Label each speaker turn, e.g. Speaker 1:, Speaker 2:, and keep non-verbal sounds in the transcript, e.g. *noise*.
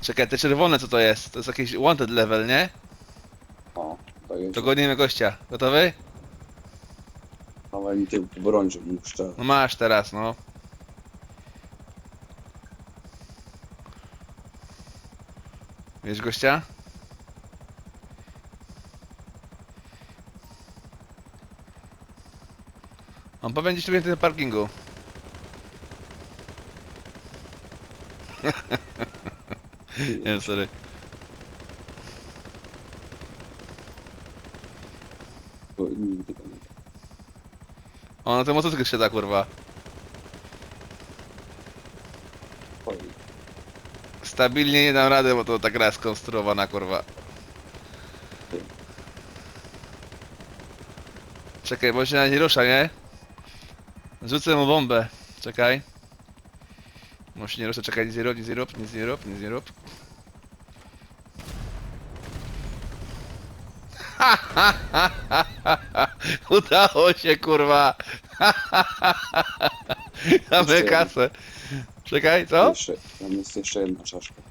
Speaker 1: Czekaj, te czerwone co to jest? To jest jakiś wanted level, nie?
Speaker 2: O, to jest.
Speaker 1: To gonimy gościa. Gotowy?
Speaker 2: Dawaj mi ty broń, żebym mógł strzelać.
Speaker 1: No masz teraz, no. Wiesz gościa? On powinien gdzieś tu więcej na parkingu. *laughs* *laughs* Nie, sorry.
Speaker 2: To nigdy go nie.
Speaker 1: O, na ten motocykl siada, kurwa.
Speaker 2: Oj,
Speaker 1: Stabilnie nie dam rady, bo to ta gra skonstruowana, kurwa. Czekaj, bo się na nie rusza, nie? Rzucę mu bombę. Czekaj. Może się nie rusza, czekaj, nic nie rób, nic nie rób, nic nie rób, nic nie rób. Udało się, kurwa. *laughs* Mamy
Speaker 2: Jeszcze
Speaker 1: kasę. Czekaj, co?
Speaker 2: Jeszcze, tam jest jeszcze jedna czaszka.